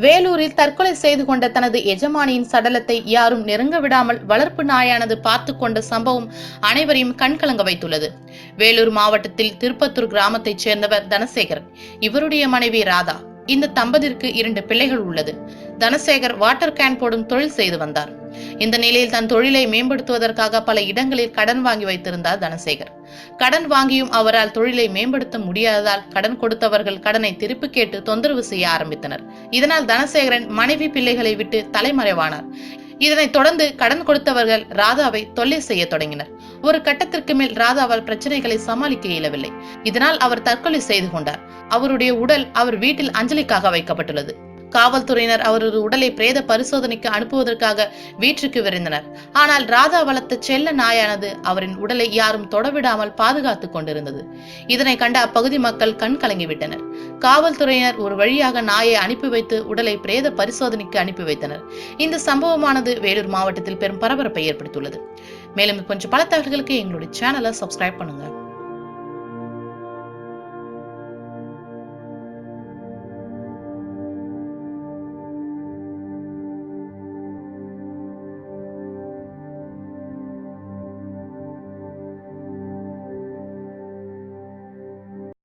வேலூரில் தற்கொலை செய்து கொண்ட தனது எஜமானியின் சடலத்தை யாரும் நெருங்க விடாமல் வளர்ப்பு நாயானது பார்த்து கொண்ட சம்பவம் அனைவரையும் கண்கலங்க வைத்துள்ளது. வேலூர் மாவட்டத்தில் திருப்பத்தூர் கிராமத்தைச் சேர்ந்தவர் தனசேகரன். இவருடைய மனைவி ராதா. இந்த தம்பதிற்கு இரண்டு பிள்ளைகள் உள்ளது. தனசேகர் வாட்டர் கேன் போடும் தொழில் செய்து வந்தார். இந்த நிலையில் தன் தொழிலை மேம்படுத்துவதற்காக பல இடங்களில் கடன் வாங்கி வைத்திருந்தார் தனசேகர். கடன் வாங்கியும் அவரால் தொழிலை மேம்படுத்த முடியாததால் கடன் கொடுத்தவர்கள் கடனை திருப்பி கேட்டு தொந்தரவு செய்ய ஆரம்பித்தனர். இதனால் தனசேகரன் மனைவி பிள்ளைகளை விட்டு தலைமறைவானார். இதனைத் தொடர்ந்து கடன் கொடுத்தவர்கள் ராதாவை தொல்லை செய்ய தொடங்கினர். ஒரு கட்டத்திற்கு மேல் ராதாவால் பிரச்சனைகளை சமாளிக்க இயலவில்லை. இதனால் அவர் தற்கொலை செய்து கொண்டார். அவருடைய உடல் அவர் வீட்டில் அஞ்சலிக்காக வைக்கப்பட்டுள்ளது. காவல்துறையினர் அவரது உடலை பிரேத பரிசோதனைக்கு அனுப்புவதற்காக வீட்டிற்கு விரைந்தனர். ஆனால் ராதா வளர்த்த செல்ல நாயானது அவரின் உடலை யாரும் தொடவிடாமல் பாதுகாத்துக் கொண்டிருந்தது. இதனை கண்ட அப்பகுதி மக்கள் கண் கலங்கிவிட்டனர் காவல்துறையினர் ஒரு வழியாக நாயை அனுப்பி வைத்து உடலை பிரேத பரிசோதனைக்கு அனுப்பி வைத்தனர். இந்த சம்பவமானது வேலூர் மாவட்டத்தில் பெரும் பரபரப்பை ஏற்படுத்தியுள்ளது. மேலும் கொஞ்சம் பல தகவல்களுக்கு எங்களுடைய சேனலை சப்ஸ்கிரைப் பண்ணுங்க.